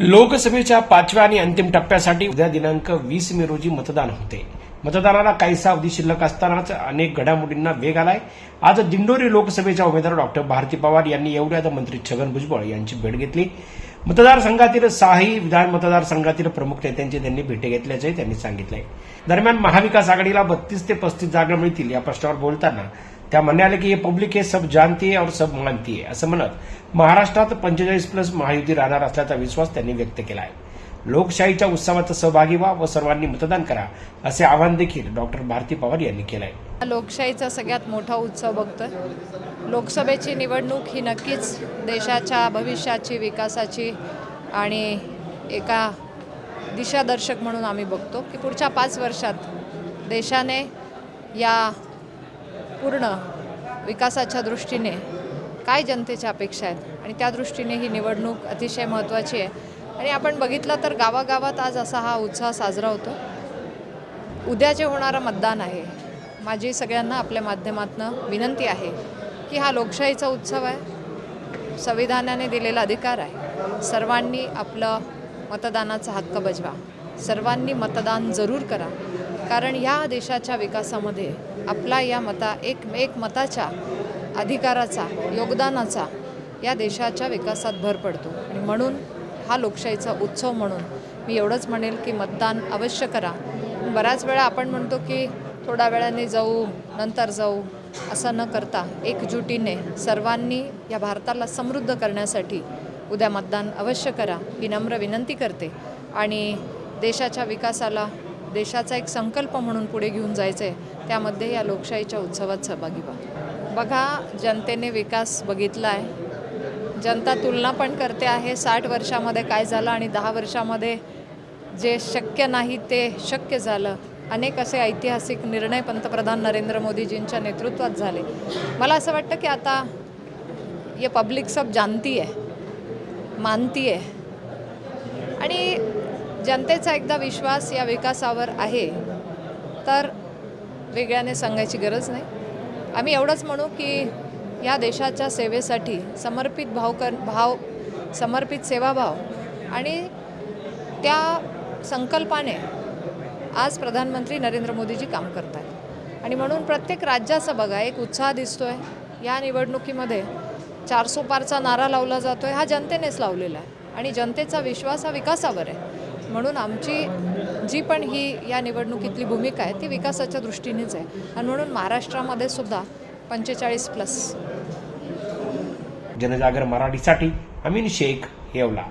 लोकसभेच्या पाचव्या आणि अंतिम टप्प्यासाठी उद्या दिनांक वीस मे रोजी मतदान होते. मतदानाला काहीसा अवधी शिल्लक असतानाच अनेक घडामोडींना वेग आलाय. आज दिंडोरी लोकसभेच्या उमेदवार डॉक्टर भारती पवार यांनी एवढ्यात मंत्री छगन भुजबळ यांची भेट घेतली. मतदारसंघातील सहाही विधान मतदारसंघातील प्रमुख नेत्यांची त्यांनी भेटी घेतल्याचंही त्यांनी सांगितलंय. दरम्यान महाविकास आघाडीला बत्तीस ते पस्तीस जागा मिळतील या प्रश्नावर बोलताना त्या म्हणाले की हे पब्लिक हे सब जानती है और सब मानती है असं म्हणत महाराष्ट्रात पंचेचाळीस प्लस महायुती राहणार असल्याचा विश्वास त्यांनी व्यक्त केला आहे लोकशाहीच्या उत्सवात सहभागी व्हा व सर्वांनी मतदान करा असे आवाहन देखील डॉक्टर भारती पवार यांनी केलं आहे लोकशाहीचा सगळ्यात मोठा उत्सव बघतोय. लोकसभेची निवडणूक ही नक्कीच देशाच्या भविष्याची विकासाची आणि एका दिशादर्शक म्हणून आम्ही बघतो की पुढच्या पाच वर्षात देशाने या पूर्ण विकासाच्या दृष्टीने काय जनतेच्या अपेक्षा आहेत? आणि त्या दृष्टीने ही निवडणूक अतिशय महत्त्वाची आहे. आणि आपण बघितलं तर गावागावात आज असा हा उत्साह साजरा होतो. उद्या जे होणारं मतदान आहे माझी सगळ्यांना आपल्या माध्यमातून विनंती आहे की हा लोकशाहीचा उत्सव आहे. संविधानाने दिलेला अधिकार आहे. सर्वांनी आपलं मतदानाचा हक्क बजवा. सर्वांनी मतदान जरूर करा. कारण या देशाच्या विकासामध्ये आपला या मता एक एक मताच्या अधिकाराचा योगदानाचा या देशाच्या विकासात भर पडतो. आणि म्हणून हा लोकशाहीचा उत्सव म्हणून मी एवढंच म्हणेल की मतदान अवश्य करा. बऱ्याच वेळा आपण म्हणतो की थोड्या वेळाने जाऊ नंतर जाऊ असं न करता एकजुटीने सर्वांनी या भारताला समृद्ध करण्यासाठी उद्या मतदान अवश्य करा ही नम्र विनंती करते. आणि देशाच्या विकासाला देशाचा एक संकल्प म्हणून पुढे घेऊन जायचं आहे त्यामध्ये या लोकशाहीच्या उत्सवात सहभागी व्हा. बघा जनतेने विकास बघितला आहे जनता तुलना पण करते आहे साठ वर्षामध्ये काय झालं आणि दहा वर्षामध्ये जे शक्य नाही ते शक्य झालं. अनेक असे ऐतिहासिक निर्णय पंतप्रधान नरेंद्र मोदीजींच्या नेतृत्वात झाले. मला असं वाटतं की आता ये पब्लिक सब जानती आहे मानती आहे आणि जनतेचा एकदा विश्वास या विकासावर आहे तर वेगळ्याने सांगायची गरज नाही. आम्ही एवढंच म्हणू की या देशाच्या सेवेसाठी समर्पित भाव कर भाव समर्पित सेवाभाव आणि त्या संकल्पाने आज प्रधानमंत्री नरेंद्र मोदीजी काम करत आहेत आणि म्हणून प्रत्येक राज्याचा बघा एक उत्साह दिसतो आहे या निवडणुकीमध्ये चारसो पारचा नारा लावला जातो आहे हा जनतेनेच लावलेला आहे. आणि जनतेचा विश्वास हा विकासावर आहे. म्हणून आमची जी पण ही या निवडणुकीतली भूमिका आहे ती विकासाच्या दृष्टीनेच आहे. आणि म्हणून महाराष्ट्रामध्ये सुद्धा पंचेचाळीस प्लस. जनजागर मराठीसाठी अमीन शेख येवला.